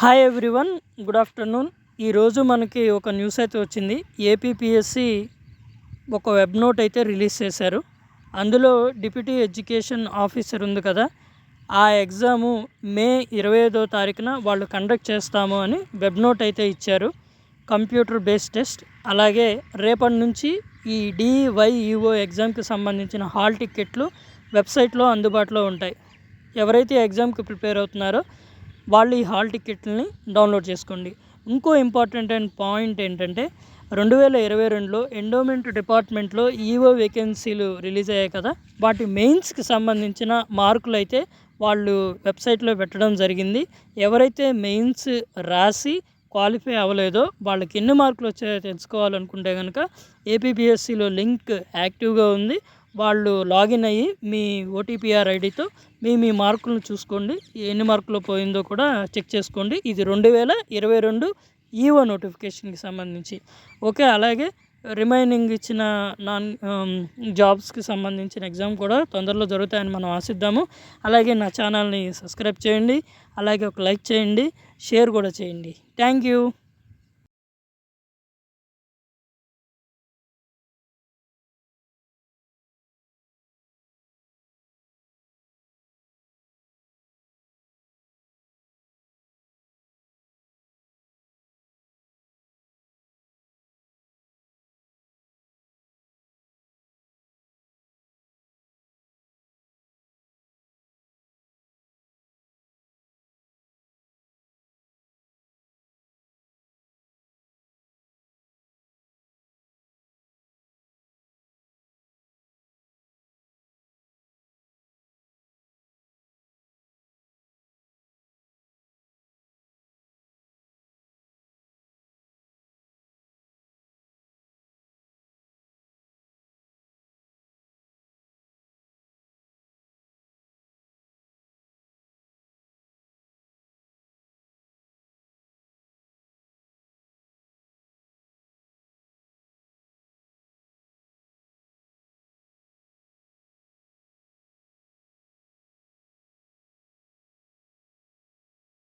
Hi everyone good afternoon. ఈరోజు మనకి ఒక న్యూస్ అయితే వచ్చింది. ఏపీపీఎస్సి ఒక వెబ్ నోట్ అయితే రిలీజ్ చేశారు. అందులో డిప్యూటీ ఎడ్యుకేషన్ ఆఫీసర్ ఉంది కదా ఆ ఎగ్జాము మే ఇరవై ఐదో తారీఖున వాళ్ళు కండక్ట్ చేస్తాము అని వెబ్ నోట్ అయితే ఇచ్చారు. Computer based test. అలాగే రేపటి నుంచి ఈ డివైఈఓ ఎగ్జామ్కి సంబంధించిన హాల్ టికెట్లు వెబ్సైట్లో అందుబాటులో ఉంటాయి. ఎవరైతే ఎగ్జామ్కి ప్రిపేర్ అవుతున్నారో వాళ్ళు ఈ హాల్ టికెట్లని డౌన్లోడ్ చేసుకోండి. ఇంకో ఇంపార్టెంట్ అండ్ పాయింట్ ఏంటంటే రెండు వేల ఇరవై రెండులో ఎండోమెంట్ డిపార్ట్మెంట్లో ఈవో వేకెన్సీలు రిలీజ్ అయ్యాయి కదా వాటి మెయిన్స్కి సంబంధించిన మార్కులు అయితే వాళ్ళు వెబ్సైట్లో పెట్టడం జరిగింది. ఎవరైతే మెయిన్స్ రాసి క్వాలిఫై అవ్వలేదో వాళ్ళకి ఎన్ని మార్కులు వచ్చాయో తెలుసుకోవాలనుకుంటే కనుక ఏపీపీఎస్సీలో లింక్ యాక్టివ్గా ఉంది. వాళ్ళు లాగిన్ అయ్యి మీ ఓటీపీఆర్ ఐడితో మీ మీ మార్కులను చూసుకోండి. ఎన్ని మార్కులు పోయిందో కూడా చెక్ చేసుకోండి. ఇది రెండు వేల ఇరవై రెండు ఈవో నోటిఫికేషన్కి సంబంధించి. ఓకే అలాగే రిమైనింగ్ ఇచ్చిన నాన్ జాబ్స్కి సంబంధించిన ఎగ్జామ్ కూడా తొందరలో జరుగుతాయని మనం ఆశిద్దాము. అలాగే నా ఛానల్ని సబ్స్క్రైబ్ చేయండి. అలాగే ఒక లైక్ చేయండి. షేర్ కూడా చేయండి. Thank you.